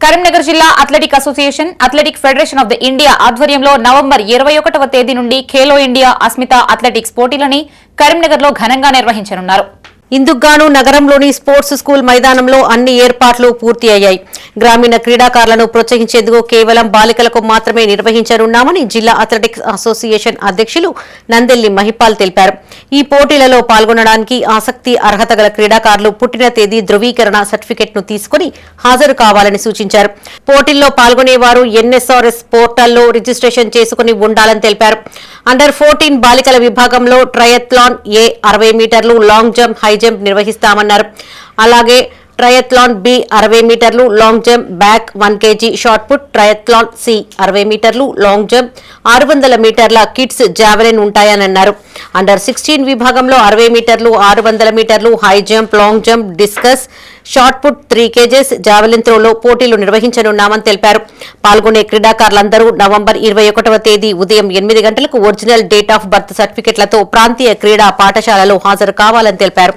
కరీంనగర్ జిల్లా athletic association athletic federation of the India ఆధ్వర్యంలో November ఇరవై ఒకటవ తేదీ నుండి ఖేలో ఇండియా అస్మిత అథ్లెటిక్స్ పోటీలని కరీంనగర్లో ఘనంగా నిర్వహించనున్నారు. ఇందుకుగాను నగరంలోని స్పోర్ట్స్ స్కూల్ మైదానంలో అన్ని ఏర్పాట్లు పూర్తి అయ్యాయి గ్రామీణ క్రీడాకారులను ప్రోత్సహించేందుకు కేవలం బాలికలకు మాత్రమే నిర్వహించనున్నామని జిల్లా అథ్లెటిక్స్ అసోసియేషన్ అధ్యక్షులు నందెల్లి మహిపాల్ తెలిపారు. ఈ పోటీలలో పాల్గొనడానికి ఆసక్తి అర్హత గల క్రీడాకారులు పుట్టిన తేదీ ధృవీకరణ సర్టిఫికెట్ను తీసుకుని హాజరు కావాలని సూచించారు. పోటీల్లో పాల్గొనేవారు ఎన్ఎస్ఆర్ఎస్ పోర్టల్లో రిజిస్ట్రేషన్ చేసుకుని ఉండాలని తెలిపారు. అండర్ ఫోర్టీన్ బాలికల విభాగంలో ట్రయత్లాన్ ఏ అరవై మీటర్లు లాంగ్ జంప్ హై జంప్ నిర్వహిస్తామన్నారు. అలాగే ట్రయత్లాన్ బి అరవై మీటర్లు long jump back one KG shot put triathlon C అరవై మీటర్లు లాంగ్ జంప్ ఆరు వందల మీటర్ల కిడ్స్ జావెలిన్ ఉంటాయని అన్నారు అండర్ సిక్స్టీన్ విభాగంలో అరవై మీటర్లు ఆరు వందల మీటర్లు high jump long jump discus shot put three KGs javelin త్రోలో పోటీలు నిర్వహించనున్నామని తెలిపారు. పాల్గొనే క్రీడాకారులందరూ నవంబర్ ఇరవై ఒకటవ తేదీ ఉదయం ఎనిమిది గంటలకు ఒరిజినల్ డేట్ ఆఫ్ బర్త్ సర్టిఫికెట్లతో ప్రాంతీయ క్రీడా పాఠశాలలో హాజరు కావాలని తెలిపారు.